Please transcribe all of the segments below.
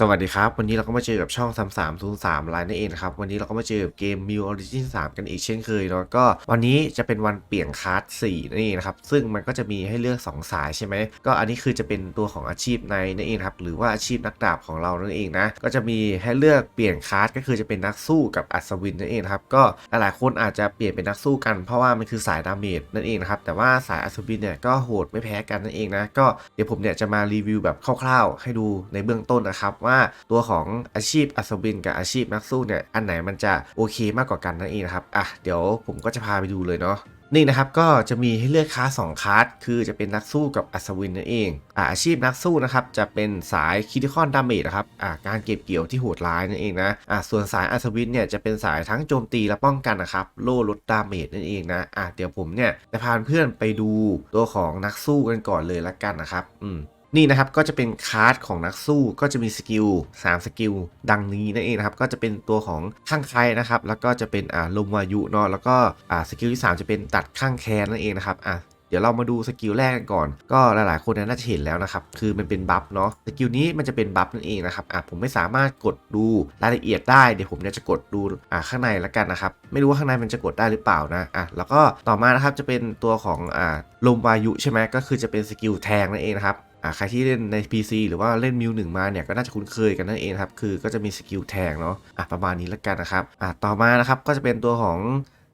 สวัสดีครับ วันนี้เราก็มาเจอกับช่อง 3303ไลน์นั่นเองนะครับ วันนี้เราก็มาเจอกับเกม m ิว Origin 3 กันอีกเช่นเคยเนาะก็วันนี้จะเป็นวันเปลี่ยนคาร์ด4นั่นเองนะครับ ซึ่งมันก็จะมีให้เลือก 2 สายใช่ไหม ก็อันนี้คือจะเป็นตัวของอาชีพในนั่นเองครับ หรือว่าอาชีพนักดาบของเรานั่นเองนะ ก็จะมีให้เลือกเปลี่ยนคาร์ดก็คือจะเป็นนักสู้กับอัศวินนั่นเองครับ ก็หลายๆคนอาจจะเปลี่ยนเป็นนักสู้กันเพราะว่ามันคือสายดาเมจนั่นเองครับ แต่ว่าสายอัศวินเนี่ยก็โหดไม่แพ้กันนั่นเองนะ ก็เดี๋ยวผมเนี่ยจะมารีวิวแบบคร่าวๆ ให้ดูในเบื้องต้นนะครับว่าตัวของอาชีพอัศวินกับอาชีพนักสู้เนี่ยอันไหนมันจะโอเคมากกว่ากันนั่นเองนะครับอะเดี๋ยวผมก็จะพาไปดูเลยเนาะนี่นะครับก็จะมีให้เลือกคลาสสองคลาสคือจะเป็นนักสู้กับอัศวินนั่นเองอะอาชีพนักสู้นะครับจะเป็นสายคิดิคอนดาเมจนะครับอะการเก็บเกี่ยวที่โหดร้ายนั่นเองนะอะส่วนสายอัศวินเนี่ยจะเป็นสายทั้งโจมตีและป้องกันนะครับโล่ลดดาเมจนั่นเองนะอะเดี๋ยวผมเนี่ยจะพาเพื่อนไปดูตัวของนักสู้กันก่อนเลยละกันนะครับอืม นี่นะครับก็จะเป็นคาร์ดของนักสู้ก็จะมีสกิล3สกิลดังนี้นั่นเองนะครับก็จะเป็นตัวของข้างใครนะครับแล้วก็จะเป็นอ่าลมวายุเนาะแล้วก็อ่าสกิลที่ 3 จะเป็นตัดข้างแคนนั่นเองนะครับอะเดี๋ยวเรามาดูสกิลแรกกันก่อน ก็หลายๆ คนน่าจะเห็นแล้วนะครับ คือมันเป็นบัฟเนาะ สกิลนี้มันจะเป็นบัฟนั่นเองนะครับ อะผมไม่สามารถกดดูรายละเอียดได้ เดี๋ยวผมเนี่ยจะกดดู อ่าข้างในละกันนะครับ ไม่รู้ว่าข้างในมันจะกดได้หรือเปล่านะ อะ แล้วก็ต่อมานะครับจะเป็นตัวของ อ่า ลมวายุใช่ไหมก็คือจะเป็นสกิลแทงนั่นเองนะครับ ใครที่เล่นใน PC หรือว่าเล่นมิวหนึ่งมาเนี่ยก็น่าจะคุ้นเคยกันนั่นเองครับ คือก็จะมีสกิลแทงเนาะอะประมาณนี้แล้วกันนะครับอะต่อมานะครับก็จะเป็นตัวของ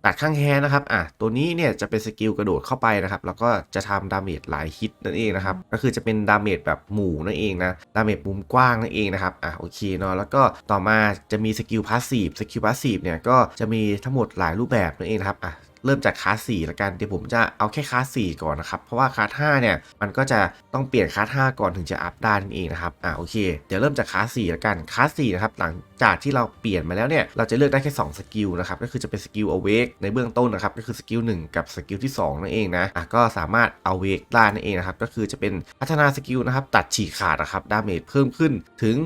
ตัดข้างแฮนนะครับอะตัวนี้เนี่ยจะเป็นสกิลกระโดดเข้าไปนะครับ แล้วก็จะทำดาเมจหลายฮิตนั่นเองนะครับ ก็คือจะเป็นดาเมจแบบหมู่นั่นเองนะ ดาเมจมุมกว้างนั่นเองนะครับ อะโอเคเนาะ แล้วก็ต่อมาจะมีสกิลพาสซีฟ สกิลพาสซีฟเนี่ยก็จะมีทั้งหมดหลายรูปแบบนั่นเองครับ อะ เริ่มจากคลาส4ละกันเดี๋ยวผมจะเอาแค่คลาส4ก่อนนะครับ เพราะว่าคลาส5เนี่ยมันก็จะต้องเปลี่ยนคลาส5ก่อนถึงจะอัพได้นั่นเองนะครับอ่าโอเคเดี๋ยวเริ่มจากคลาส4ละกันคลาส4นะครับหลัง จากที่เราเปลี่ยนมาแล้วเนี่ยเราจะเลือกได้แค่2สกิลนะครับก็คือจะเป็นสกิล awake ในเบื้องต้นนะครับก็คือสกิล1กับสกิลที่2นั่นเองนะอะก็สามารถ awake ได้นั่นเองนะครับก็คือจะเป็นพัฒนาสกิลนะครับตัดฉีกขาดนะครับดาเมจเพิ่มขึ้นถึง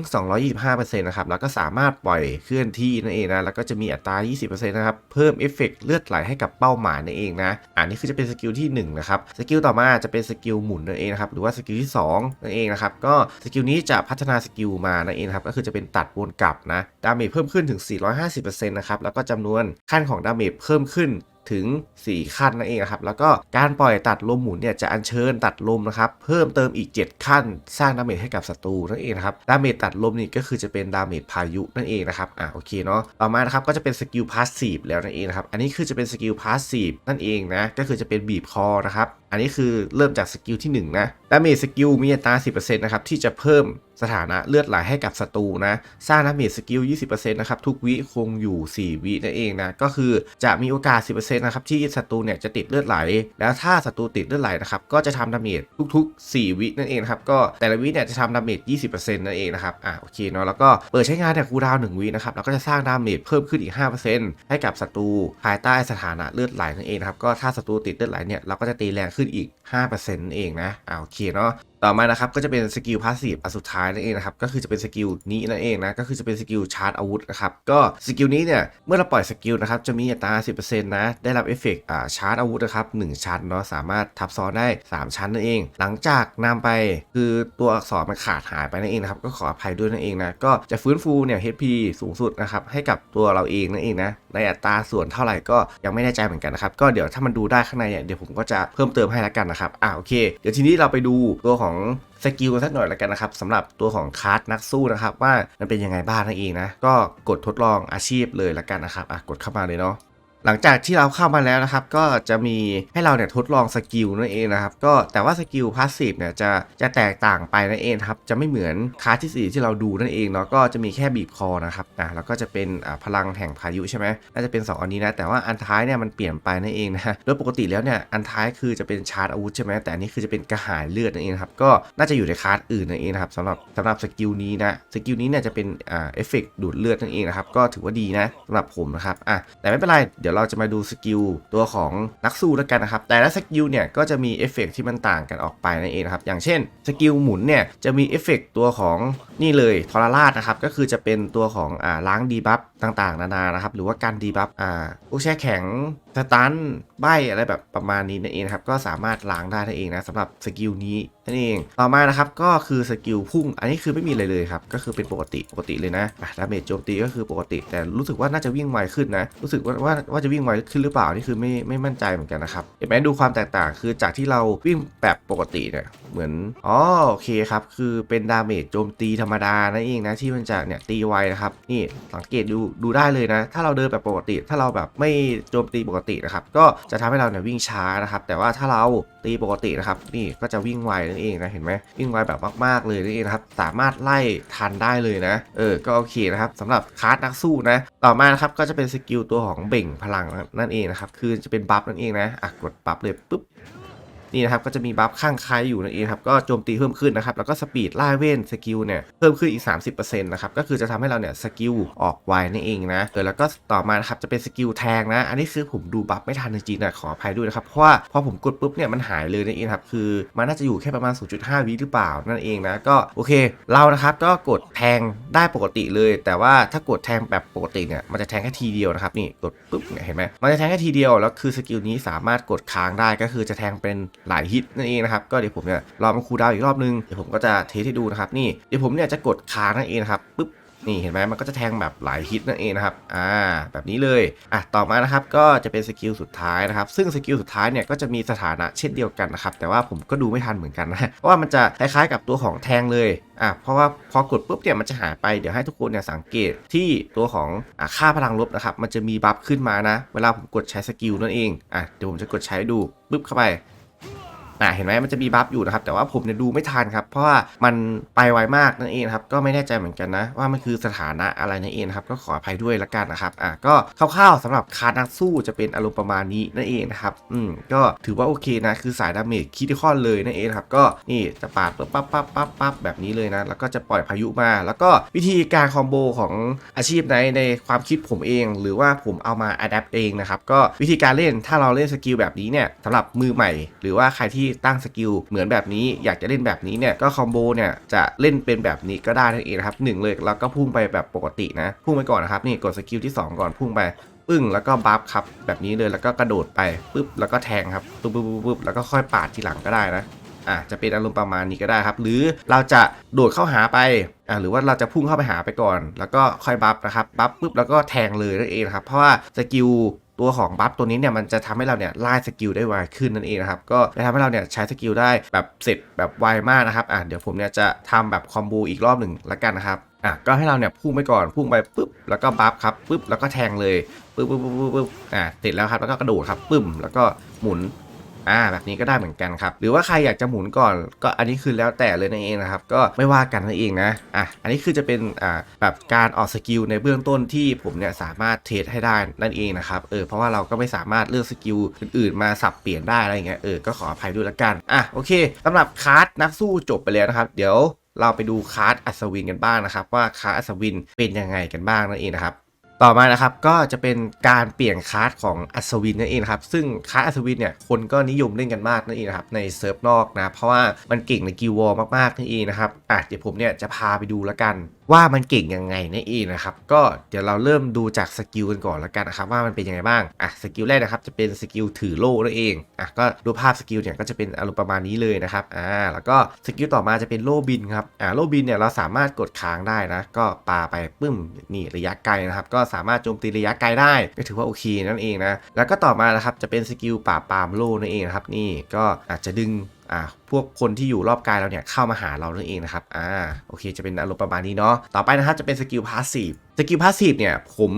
225%นะครับแล้วก็สามารถปล่อยเคลื่อนที่นั่นเองนะแล้วก็จะมีอัตรา 20%นะครับเพิ่มเอฟเฟกต์เลือดไหลให้กับเป้าหมายนั่นเองนะอันนี้คือจะเป็นสกิลที่1นะครับสกิลต่อมาจะเป็นสกิลหมุนนั่นเองนะครับหรือว่าสกิลที่2นั่นเองนะครับก็สกิลนี้จะพัฒนาสกิลมานั่นเองครับก็คือจะเป็นตัดวนกลับนะดาเมจเพิ่มขึ้นถึง 450%นะครับ แล้วก็จำนวนขั้นของดาเมจเพิ่มขึ้น ถึง 4 ขั้นนั่นเองนะครับ แล้วก็การปล่อยตัดลมหมุนเนี่ยจะอัญเชิญตัดลมนะครับ เพิ่มเติมอีก 7 ขั้น สร้างดาเมจให้กับศัตรูนั่นเองนะครับ ดาเมจตัดลมนี่ก็คือจะเป็นดาเมจพายุนั่นเองนะครับ อ่าโอเคเนาะ ต่อมานะครับก็จะเป็นสกิลพาสซีฟแล้วนั่นเองนะครับ อันนี้คือจะเป็นสกิลพาสซีฟนั่นเองนะ ก็คือจะเป็นบีบคอนะครับ อันนี้คือเริ่มจากสกิลที่1นะดาเมจสกิลมีอัตรา 10%นะครับที่จะเพิ่มสถานะเลือดไหลให้กับศัตรูนะ สร้างดาเมจสกิล 20%นะครับทุกวิคงอยู่ 4 วินั่นเองนะ ก็คือจะมีโอกาส 10%นะครับที่ศัตรูเนี่ยจะติดเลือดไหล แล้วถ้าศัตรูติดเลือดไหลนะครับก็จะทำดาเมจทุกๆ 4 วินั่นเองครับก็แต่ละวิเนี่ยจะทำดาเมจ20%นั่นเองนะครับอ่าโอเคเนาะแล้วก็เปิดใช้งานเนี่ยคูดาวน์1วินะครับแล้วก็จะสร้างดาเมจเพิ่มขึ้นอีก 5%ให้กับศัตรูภายใต้สถานะเลือดไหลนั่นเองนะครับก็ถ้าศัตรูติดเลือดไหลเนี่ยเราก็จะตีแรงขึ้นอีก 5%นั่นเองนะอ่าโอเคเนาะ ต่อมานะครับก็จะเป็นสกิลพาสซีฟอันสุดท้ายนั่นเองนะครับก็คือจะเป็นสกิลนี้นั่นเองนะก็คือจะเป็นสกิลชาร์จอาวุธนะครับก็สกิลนี้เนี่ยเมื่อเราปล่อยสกิลนะครับจะมีอัตรา 10%นะได้รับเอฟเฟกต์อ่าชาร์จอาวุธนะครับ1ชั้นเนาะสามารถทับซ้อนได้ 3 ชั้นนั่นเอง หลังจากนำไปคือตัวอักษรมันขาดหายไปนั่นเองนะครับก็ขออภัยด้วยนั่นเองนะก็จะฟื้นฟูเนี่ย HP สูงสุดนะครับให้กับตัวเราเองนั่นเองนะในอัตราส่วนเท่าไหร่ก็ยังไม่แน่ใจเหมือนกันนะครับก็เดี๋ยวถ้ามันดูได้ข้างในเนี่ยเดี๋ยวผมก็จะเพิ่มเติมให้ละกันนะครับอ่าโอเค เดี๋ยวทีนี้เราไปดูตัวของสกิลกันสักหน่อยแล้วกันนะครับสำหรับตัวของคาร์ดนักสู้นะครับ ว่ามันเป็นยังไงบ้างนั่นเองนะ ก็กดทดลองอาชีพเลยละกันนะครับอะกดเข้ามาเลยเนาะ หลังจากที่เราเข้ามาแล้วนะครับ ก็จะมีให้เราเนี่ยทดลองสกิลนั่นเองนะครับก็แต่ว่าสกิลพาสซีฟเนี่ยจะจะแตกต่างไปนั่นเองครับจะไม่เหมือนคลาสที่สี่ที่เราดูนั่นเองเนาะก็จะมีแค่บีบคอนะครับอะแล้วก็จะเป็นอ่าพลังแห่งพายุใช่ไหมน่าจะเป็น 2 อันนี้นะ แต่ว่าอันท้ายเนี่ยมันเปลี่ยนไปนั่นเองนะฮะโดยปกติแล้วเนี่ยอันท้ายคือจะเป็นชาร์จอาวุธใช่ไหมแต่อันนี้คือจะเป็นกระหายเลือดนั่นเองครับก็น่าจะอยู่ในคลาสอื่นนั่นเองนะครับสำหรับสำหรับสกิลนี้นะสกิลนี้เนี่ยจะเป็นอ่าเอฟเฟกดูดเลือดนั่นเองนะครับก็ถือว่าดีนะสำหรับผมนะครับอะแต่ไม่เป็นไรเดี๋ยวเราจะมาดูสกิลตัวของนักสู้แล้วกันนะครับ แต่ละสกิลเนี่ยก็จะมีเอฟเฟกที่มันต่างกันออกไปนั่นเองนะครับ อย่างเช่นสกิลหมุนเนี่ยจะมีเอฟเฟกตัวของนี่เลยทรราชนะครับ ก็คือจะเป็นตัวของอ่าล้างดีบัฟ ต่างๆ นานานะครับ หรือว่าการดีบัฟอ่าพวกแช่แข็งสตันใบอะไรแบบประมาณนี้นั่นเองครับ ก็สามารถล้างได้นั่นเองนะสำหรับสกิลนี้นั่นเอง ต่อมานะครับก็คือสกิลพุ่ง อันนี้คือไม่มีอะไรเลยครับ ก็คือเป็นปกติปกติเลยนะอะดาเมจโจมตีก็คือปกติ แต่รู้สึกว่าน่าจะวิ่งไวขึ้นนะ รู้สึกว่าว่าว่าจะวิ่งไวขึ้นหรือเปล่า นี่คือไม่ไม่มั่นใจเหมือนกันนะครับเห็นไหมดูความแตกต่างคือจากที่เราวิ่งแบบปกติเนี่ยเหมือนอ๋อโอเคครับ คือเป็นดาเมจโจมตีธรรมดานั่นเองนะที่มันจะเนี่ยตีไวนะครับนี่สังเกตดูดูได้เลยนะ ถ้าเราเดินแบบปกติ ถ้าเราแบบไม่โจมตีปกตินะครับ ก็จะทำให้เราเนี่ยวิ่งช้านะครับ แต่ว่าถ้าเราตีปกตินะครับ นี่ก็จะวิ่งไวนั่นเองนะ เห็นไหมวิ่งไวแบบมาก ๆ เลยนั่นเองนะครับ สามารถไล่ทันได้เลยนะ เออ ก็โอเคนะครับสำหรับคาร์ดนักสู้นะ ต่อมานะครับ ก็จะเป็นสกิลตัวของเบ่งพลังนั่นเองนะครับ คือจะเป็นบัฟนั่นเองนะ อะ กดบัฟเลยปุ๊บ นี่นะครับก็จะมีบัฟข้างคล้ายอยู่นั่นเองครับก็โจมตีเพิ่มขึ้นนะครับแล้วก็สปีดล่าเว้นสกิลเนี่ยเพิ่มขึ้นอีก 30%นะครับก็คือจะทำให้เราเนี่ยสกิลออกไวนั่นเองนะเออแล้วก็ต่อมาครับจะเป็นสกิลแทงนะ อันนี้คือผมดูบัฟไม่ทันจริงๆนะขออภัยด้วยนะครับเพราะว่าพอผมกดปุ๊บเนี่ยมันหายเลยนั่นเองครับคือมันน่าจะอยู่แค่ประมาณ 0.5 วิหรือเปล่านั่นเองนะก็โอเคเรานะครับก็กดแทงได้ปกติเลย แต่ว่าถ้ากดแทงแบบปกติเนี่ยมันจะแทงแค่ทีเดียวนะครับนี่กดปุ๊บเนี่ยเห็นไหมมันจะแทงแค่ทีเดียวแล้วคือสกิลนี้สามารถกดค้างได้ก็คือจะแทงเป็นหลายฮิตนั่นเองนะครับก็เดี๋ยวผมเนี่ยรอมันคูลดาวอีกรอบนึงเดี๋ยวผมก็จะเทสให้ดูนะครับนี่เดี๋ยวผมเนี่ยจะกดค้างนั่นเองนะครับปุ๊บนี่เห็นไหมมันก็จะแทงแบบหลายฮิตนั่นเองนะครับ อ่า แบบนี้เลย อะ ต่อมานะครับก็จะเป็นสกิลสุดท้ายนะครับ ซึ่งสกิลสุดท้ายเนี่ยก็จะมีสถานะเช่นเดียวกันนะครับ แต่ว่าผมก็ดูไม่ทันเหมือนกันนะ เพราะว่ามันจะคล้ายๆกับตัวของแทงเลย อะ เพราะว่าพอกดปุ๊บเนี่ยมันจะหายไป เดี๋ยวให้ทุกคนเนี่ยสังเกตที่ตัวของอะค่าพลังลบนะครับ มันจะมีบัฟขึ้นมานะ เวลาผมกดใช้สกิลนั่นเอง อะ เดี๋ยวผมจะกดใช้ดูปุ๊บเข้าไป อะเห็นไหมมันจะมีบัฟอยู่นะครับ แต่ว่าผมเนี่ยดูไม่ทันครับ เพราะว่ามันไปไวมากนั่นเองครับ ก็ไม่แน่ใจเหมือนกันนะ ว่ามันคือสถานะอะไรนั่นเองครับ ก็ขออภัยด้วยละกันนะครับ อะก็คร่าวๆสำหรับคาร์นักสู้จะเป็นอารมณ์ประมาณนี้นั่นเองนะครับ อืม ก็ถือว่าโอเคนะ คือสายดาเมจคิดคอเลยนั่นเองครับ ก็นี่จะปาดปั๊บปั๊บปั๊บปั๊บปั๊บแบบนี้เลยนะ แล้วก็จะปล่อยพายุมา แล้วก็วิธีการคอมโบของอาชีพไหนในความคิดผมเอง หรือว่าผมเอามาอัดแอปเองนะครับ ก็วิธีการเล่นถ้าเราเล่นสกิลแบบนี้เนี่ยสำหรับมือใหม่ หรือว่าใครที่ตั้งสกิลเหมือนแบบนี้อยากจะเล่นแบบนี้เนี่ยก็คอมโบเนี่ยจะเล่นเป็นแบบนี้ก็ได้นั่นเองนะครับหนึ่งเลยแล้วก็พุ่งไปแบบปกตินะพุ่งไปก่อนนะครับนี่กดสกิลที่ 2 ก่อนพุ่งไปปึ้งแล้วก็บัฟครับแบบนี้เลยแล้วก็กระโดดไปปุ๊บแล้วก็แทงครับปุ๊บปุ๊บปุ๊บปุ๊บแล้วก็ค่อยปาดทีหลังก็ได้นะอะจะเป็นอารมณ์ประมาณนี้ก็ได้ครับ หรือเราจะโดดเข้าหาไปอะหรือว่าเราจะพุ่งเข้าไปหาไปก่อน แล้วก็ค่อยบัฟนะครับบัฟปุ๊บแล้วก็แทงเลยนั่นเองครับเพราะว่าสกิล ตัวของบัฟตัวนี้เนี่ยมันจะทำให้เราเนี่ยไล่สกิลได้ไวขึ้นนั่นเองนะครับก็จะทำให้เราเนี่ยใช้สกิลได้แบบเสร็จแบบไวมากนะครับอะเดี๋ยวผมเนี่ยจะทำแบบคอมโบอีกรอบหนึ่งละกันนะครับอะก็ให้เราเนี่ยพุ่งไปก่อนพุ่งไปปุ๊บแล้วก็บัฟครับปุ๊บแล้วก็แทงเลยปุ๊บปุ๊บปุ๊บปุ๊บอะเสร็จแล้วครับแล้วก็กระโดดครับปึ้มแล้วก็หมุน อ่าแบบนี้ก็ได้เหมือนกันครับ หรือว่าใครอยากจะหมุนก่อนก็อันนี้คือแล้วแต่เลยนั่นเองนะครับ ก็ไม่ว่ากันนั่นเองนะอะอันนี้คือจะเป็นอ่าแบบการออกสกิลในเบื้องต้นที่ผมเนี่ยสามารถเทสให้ได้นั่นเองนะครับเออเพราะว่าเราก็ไม่สามารถเลือกสกิลอื่นๆ มาสับเปลี่ยนได้อะไรเงี้ยเออก็ขออภัยด้วยละกันอะโอเคสำหรับคาร์ดนักสู้จบไปแล้วนะครับ เดี๋ยวเราไปดูคาร์ดอัศวินกันบ้างนะครับ ว่าคาร์ดอัศวินเป็นยังไงกันบ้างนั่นเองนะครับ ต่อมานะครับก็จะเป็นการเปลี่ยนคลาสของอัศวินนั่นเองครับ ซึ่งคลาสอัศวินเนี่ยคนก็นิยมเล่นกันมากนั่นเองครับในเซิร์ฟนอกนะเพราะว่ามันเก่งในกิลวอลมากๆนั่นเองนะครับอะเดี๋ยวผมเนี่ยจะพาไปดูแล้วกันว่ามันเก่งยังไงนั่นเองนะครับ ก็เดี๋ยวเราเริ่มดูจากสกิลกันก่อนแล้วกันนะครับว่ามันเป็นยังไงบ้าง อะสกิลแรกนะครับจะเป็นสกิลถือโล่นั่นเอง อะก็ดูภาพสกิลเนี่ยก็จะเป็นอารมณ์ประมาณนี้เลยนะครับ อ่า แล้วก็สกิลต่อมาจะเป็นโล่บินครับ อ่าโล่บินเนี่ยเราสามารถกดค้างได้นะ ก็ปาไปปึ้มนี่ระยะไกลนะครับ ก็สามารถโจมตีระยะไกลได้ก็ถือว่าโอเคนั่นเองนะ แล้วก็ต่อมานะครับจะเป็นสกิลป่าบปรามโล่นั่นเองนะครับนี่ก็อาจจะดึง อ่าพวกคนที่อยู่รอบกายเราเนี่ยเข้ามาหาเรานั่นเองนะครับอ่าโอเค จะเป็นอารมณ์ประมาณนี้เนาะต่อไปนะครับจะเป็นสกิลพาสซีฟสกิลพาสซีฟเนี่ยผม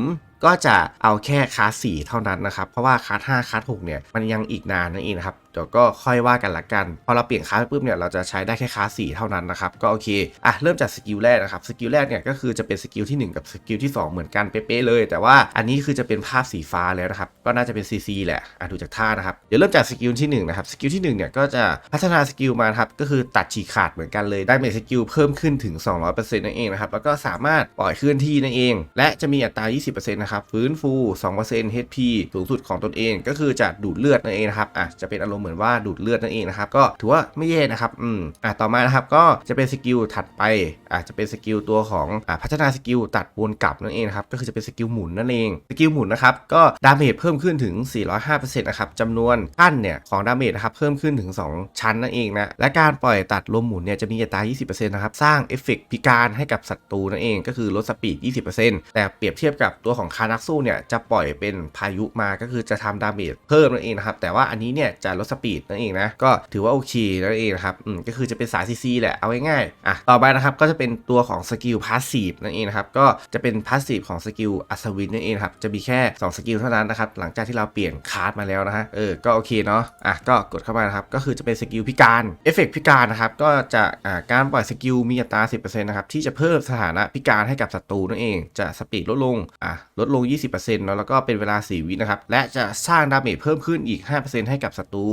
ก็จะเอาแค่คาสี่เท่านั้นนะครับ เพราะว่าคลาส5คาส6เนี่ยมันยังอีกนานนั่นเองนะครับ เดี๋ยวก็ค่อยว่ากันละกัน พอเราเปลี่ยนคลาสปุ๊บเนี่ยเราจะใช้ได้แค่คลาส4เท่านั้นนะครับ ก็โอเค อะ เริ่มจากสกิลแรกนะครับ สกิลแรกเนี่ยก็คือจะเป็นสกิลที่ 1 กับสกิลที่ 2 เหมือนกันเป๊ะๆเลย แต่ว่าอันนี้คือจะเป็นภาพสีฟ้าแล้วนะครับ ก็น่าจะเป็น CC แหละ อะดูจากท่านะครับ เดี๋ยวเริ่มจากสกิลที่1นะครับ สกิลที่1เนี่ยก็จะพัฒนาสกิลมาครับ ก็คือตัดฉีกขาดเหมือนกันเลย ได้เมสกิลเพิ่มขึ้นถึง 200%นั่นเองนะครับ แล้วก็สามารถปล่อยเคลื่อนที่นั่นเอง และจะมีอัตรา 20%นะครับ ฟื้นฟู 2% HP สูงสุดของตนเอง ก็คือจะดูดเลือดนั่นเองนะครับ อะ จะเป็นอารมณ์เหมือนว่าดูดเลือดนั่นเองนะครับก็ถือว่าไม่แย่นะครับอืมอะต่อมานะครับก็จะเป็นสกิลถัดไปอะจะเป็นสกิลตัวของอะพัฒนาสกิลตัดวนกลับนั่นเองนะครับก็คือจะเป็นสกิลหมุนนั่นเองสกิลหมุนนะครับก็ดาเมจเพิ่มขึ้นถึง 405%นะครับจำนวนขั้นเนี่ยของดาเมจนะครับเพิ่มขึ้นถึง 2 ชั้นนั่นเองนะและการปล่อยตัดลมหมุนเนี่ยจะมีอัตรา 20%นะครับสร้างเอฟเฟกต์พิการให้กับศัตรูนั่นเองก็คือลดสปีด 20%แต่เปรียบเทียบกับตัวของคานักสู้เนี่ยจะปล่อยเป็นพายุมาก็คือจะทำดาเมจเพิ่มนั่นเองนะครับแต่ว่าอันนี้เนี่ยจะลดสปีดนั่นเองนะ ก็ถือว่าโอเคนั่นเองนะครับอืมก็คือจะเป็นสายซีซีแหละ เอาง่ายๆอะต่อไปนะครับก็จะเป็นตัวของสกิลพาสซีฟนั่นเองนะครับก็จะเป็นพาสซีฟของสกิลอัศวินนั่นเองครับจะมีแค่ 2 สกิลเท่านั้นนะครับหลังจากที่เราเปลี่ยนคาร์ดมาแล้วนะฮะเออก็โอเคเนาะอะก็กดเข้ามานะครับก็คือจะเป็นสกิลพิการเอฟเฟกพิการนะครับก็จะอ่าการปล่อยสกิลมีอัตรา 10%นะครับที่จะเพิ่มสถานะพิการให้กับศัตรูนั่นเองจะสปีดลดลงอะลดลง 20%เนาะแล้วก็เป็นเวลา 4 วินะครับและจะสร้างดาเมจเพิ่มขึ้นอีก 5%ให้กับศัตรู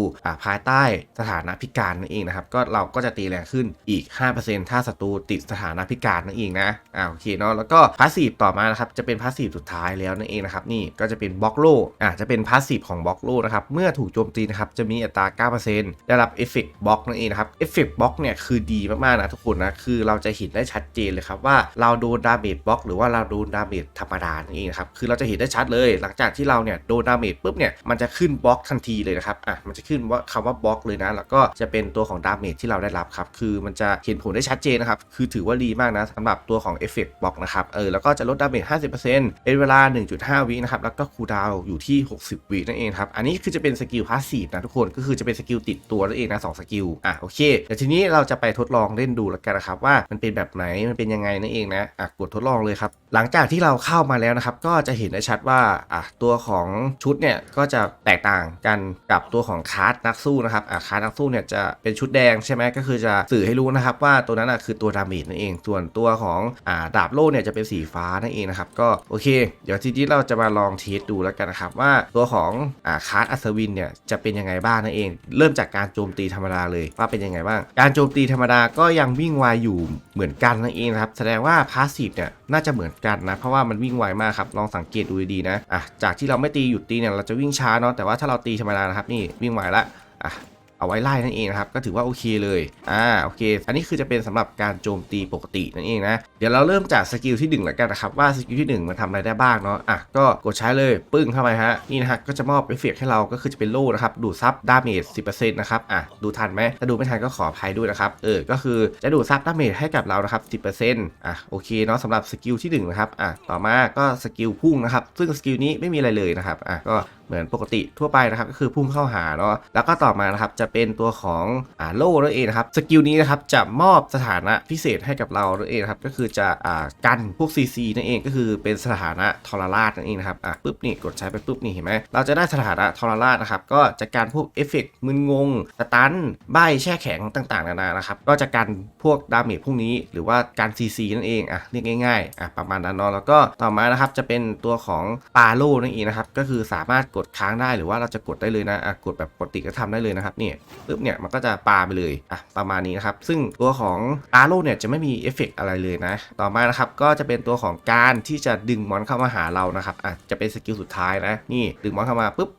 ภายใต้สถานะพิการนั่นเองนะครับก็เราก็จะตีแรงขึ้นอีก 5%ถ้าศัตรูติดสถานะพิการนั่นเองนะอ่าโอเคเนาะแล้วก็พาสซีฟต่อมานะครับจะเป็นพาสซีฟสุดท้ายแล้วนั่นเองนะครับนี่ก็จะเป็นบล็อกโลอ่าจะเป็นพาสซีฟของบล็อกโลนะครับเมื่อถูกโจมตีนะครับจะมีอัตรา 9%ได้รับเอฟเฟกต์บล็อกนั่นเองนะครับเอฟเฟกต์บล็อกเนี่ยคือดีมากๆนะทุกคนนะคือเราจะเห็นได้ชัดเจนเลยครับว่าเราโดนดาเมจบล็อกหรือว่าเราโดนดาเมจธรรมดานั่นเองนะครับคือเราจะเห็นได้ชัดเลย หลังจากที่เราเนี่ยโดนดาเมจปุ๊บเนี่ยมันจะขึ้นบล็อกทันทีเลยนะครับอะมันจะขึ้นว่าคำว่าบล็อกเลยนะ แล้วก็จะเป็นตัวของดาเมจที่เราได้รับครับ คือมันจะเห็นผลได้ชัดเจนนะครับ คือถือว่าดีมากนะสำหรับตัวของเอฟเฟกต์บล็อกนะครับ เออ แล้วก็จะลดดาเมจ 50%เป็นเวลา 1.5 วินะครับ แล้วก็คูลดาวอยู่ที่ 60 วินั่นเองครับ อันนี้คือจะเป็นสกิลพาสซีฟนะทุกคน ก็คือจะเป็นสกิลติดตัวนั่นเองนะสองสกิล อะ โอเคเดี๋ยวทีนี้เราจะไปทดลองเล่นดูแล้วกันนะครับว่ามันเป็นแบบไหน มันเป็นยังไงนั่นเองนะ อะ กดทดลองเลยครับ หลังจากที่เราเข้ามาแล้วนะครับ ก็จะเห็นได้ชัดว่า อะ ตัวของชุดเนี่ย ก็จะแตกต่างกันกับตัวของคาร์ดนักสู้นะครับอะคาร์ดนักสู้เนี่ยจะเป็นชุดแดงใช่ไหมก็คือจะสื่อให้รู้นะครับว่าตัวนั้นอะคือตัวดาเมจนั่นเอง ส่วนตัวของอ่าดาบโล่เนี่ยจะเป็นสีฟ้านั่นเองนะครับก็โอเค เดี๋ยวทีนี้เราจะมาลองเทสดูแล้วกันนะครับว่าตัวของอ่าคาร์ดอัศวินเนี่ยจะเป็นยังไงบ้างนั่นเอง เริ่มจากการโจมตีธรรมดาเลยว่าเป็นยังไงบ้าง การโจมตีธรรมดาก็ยังวิ่งไวอยู่เหมือนกันนั่นเองนะครับแสดงว่าพาสซีฟเนี่ยน่าจะเหมือนกันนะ เพราะว่ามันวิ่งไวมากครับ ลองสังเกตดูดีๆนะอะจากที่เราไม่ตีหยุดตีเนี่ยเราจะวิ่งช้าเนาะแต่ว่าถ้าเราตีธรรมดานะครับนี่วิ่งไวละอะเอาไว้ไล่นั่นเองนะครับก็ถือว่าโอเคเลยอ่าโอเค อันนี้คือจะเป็นสำหรับการโจมตีปกตินั่นเองนะเดี๋ยวเราเริ่มจากสกิลที่1แล้วกันนะครับว่าสกิลที่1มันทำอะไรได้บ้างเนาะอะก็กดใช้เลยปึ้งเข้าไปฮะนี่นะฮะก็จะมอบเอฟเฟกต์ให้เราก็คือจะเป็นโล่นะครับดูดซับดาเมจ10%นะครับอะดูทันไหมถ้าดูไม่ทันก็ขออภัยด้วยนะครับเออก็คือจะดูดซับดาเมจให้กับเรานะครับ10%อะโอเคเนาะสำหรับสกิลที่1นะครับอะต่อมาก็สกิลพุ่งนะครับซึ่งสกิลนี้ไม่มีอะไรเลยนะครับอะก็ เหมือนปกติทั่วไปนะครับก็คือพุ่งเข้าหาเนาะแล้วก็ต่อมานะครับจะเป็นตัวของอ่าโล่นั่นเองนะครับสกิลนี้นะครับจะมอบสถานะพิเศษให้กับเรานั่นเองครับก็คือจะอ่ากันพวก CC นั่นเองก็คือเป็นสถานะทรราชนั่นเองนะครับอะปุ๊บนี่กดใช้ไปปุ๊บนี่เห็นไหมเราจะได้สถานะทรราชนะครับก็จะการพวกเอฟเฟกต์มึนงงสตันใบแช่แข็งต่างๆนานานะครับก็จะกันพวกดาเมจพวกนี้หรือว่าการ CC นั่นเองอะเรียกง่ายๆอะประมาณนั้นเนาะแล้วก็ต่อมานะครับจะเป็นตัวของปาโลนั่นเองนะครับก็คือสามารถกดดค้างได้หรือว่าเราจะกดได้เลยนะอะกดแบบปกติก็ทำได้เลยนะครับเนี่ยปุ๊บเนี่ยมันก็จะปาไปเลยอะประมาณนี้นะครับซึ่งตัวของปาโลเนี่ยจะไม่มีเอฟเฟกต์อะไรเลยนะ ต่อมานะครับก็จะเป็นตัวของการที่จะดึงมอนเข้ามาหาเรานะครับอะจะเป็นสกิลสุดท้ายนะนี่ดึงมอนเข้ามาปุ๊บ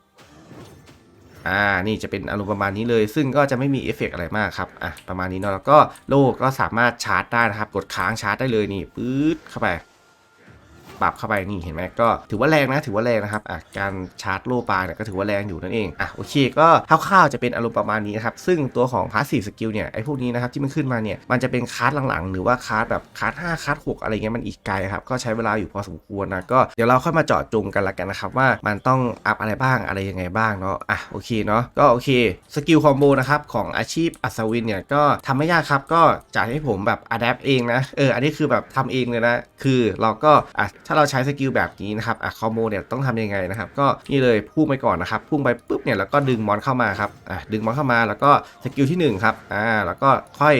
อ่า นี่จะเป็นอารมณ์ประมาณนี้เลย ซึ่งก็จะไม่มีเอฟเฟกต์อะไรมากครับ อะ ประมาณนี้เนาะ แล้วก็โล่ก็สามารถชาร์จได้นะครับ กดค้างชาร์จได้เลยนี่ ปื๊ดเข้าไป ปรับเข้าไปนี่เห็นไหมก็ถือว่าแรงนะถือว่าแรงนะครับอะการชาร์จโล่ปาเนี่ยก็ถือว่าแรงอยู่นั่นเองอะโอเคก็คร่าวๆจะเป็นอารมณ์ประมาณนี้นะครับซึ่งตัวของพาสซีฟสกิลเนี่ยไอ้พวกนี้นะครับที่มันขึ้นมาเนี่ยมันจะเป็นคาร์ดหลังๆ หรือว่าคาร์ดแบบคาร์ด5คาร์ด6อะไรเงี้ยมันอีกไกลครับก็ใช้เวลาอยู่พอสมควรนะก็เดี๋ยวเราค่อยมาเจาะจงกันละกันนะครับว่ามันต้องอัพอะไรบ้างอะไรยังไงบ้างเนาะอะโอเคเนาะก็โอเคสกิลคอมโบนะครับของอาชีพอัศวินเนี่ยก็ทำไม่ยากครับก็จากให้ผมแบบอัดแอปเองนะเอออันนี้คือแบบทำเองเลยนะคือเราก็อะถ้าเราใช้สกิลแบบนี้นะครับอะคอมโบเนี่ยต้องทำยังไงนะครับ ก็นี่เลยพุ่งไปก่อนนะครับ พุ่งไปปุ๊บเนี่ยแล้วก็ดึงมอนเข้ามาครับอะดึงมอนเข้ามาแล้วก็สกิลที่หนึ่งครับอ่าแล้วก็ค่อย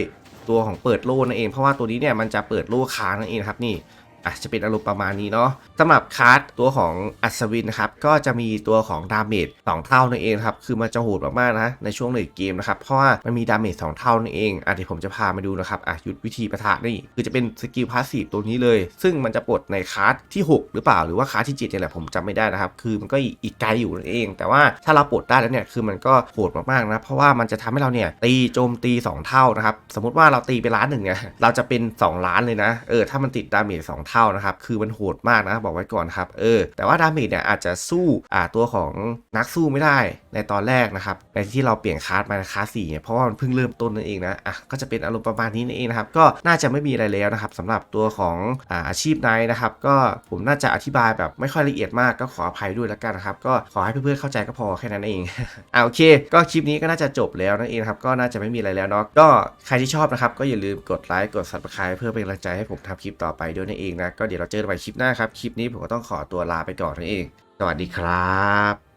ตัวของเปิดโล่นั่นเอง เพราะว่าตัวนี้เนี่ยมันจะเปิดโล่ค้างนั่นเองครับนี่ อะจะเป็นอารมณ์ประมาณนี้เนาะสำหรับคาร์ดตัวของอัศวินนะครับก็จะมีตัวของดาเมจ2เท่านั่นเองครับคือมันจะโหดมากๆนะในช่วงเลดเกมนะครับเพราะว่ามันมีดาเมจ2เท่านั่นเองอะเดี๋ยวผมจะพามาดูนะครับอะยุดวิธีประทะนี่คือจะเป็นสกิลพาสซีฟตัวนี้เลย ซึ่งมันจะปลดในคาร์ดที่ 6 หรือเปล่าหรือว่าคาร์ดที่7เนี่ยแหละผมจำไม่ได้นะครับคือมันก็อีกไกลอยู่นั่นเอง แต่ว่าถ้าเราปลดได้แล้วเนี่ยคือมันก็โหดมากๆนะเพราะว่ามันจะทำให้เราเนี่ยตีโจมตี 2 เท่านะครับสมมติว่าเราตีไปล้านหนึ่งเนี่ยเราจะเป็น 2 ล้านเลยนะเออถ้ามันติดดาเมจ2เท่านะครับ คือมันโหดมากนะบอกไว้ก่อนครับ เออ แต่ว่าดาเมจเนี่ยอาจจะสู้อ่าตัวของนักสู้ไม่ได้ในตอนแรกนะครับ ในที่เราเปลี่ยนคลาสมาคลาสสี่เนี่ยเพราะว่ามันเพิ่งเริ่มต้นนั่นเองนะอะก็จะเป็นอารมณ์ประมาณนี้นั่นเองนะครับ ก็น่าจะไม่มีอะไรแล้วนะครับสำหรับตัวของอ่าอาชีพไนท์นะครับ ก็ผมน่าจะอธิบายแบบไม่ค่อยละเอียดมากก็ขออภัยด้วยแล้วกันนะครับ ก็ขอให้เพื่อนๆเข้าใจก็พอแค่นั้นเองอ่าโอเค ก็คลิปนี้ก็น่าจะจบแล้วนั่นเองนะครับ ก็น่าจะไม่มีอะไรแล้วเนาะก็ใครที่ชอบนะครับก็อย่าลืมกดไลค์กด subscribe เพื่อเป็นกำลังใจให้ผมทำคลิปต่อไปด้วยนั่นเองนะก็เดี๋ยวเราเจอกันใหม่คลิปหน้าครับ คลิปนี้ผมก็ต้องขอตัวลาไปก่อนนั่นเอง สวัสดีครับ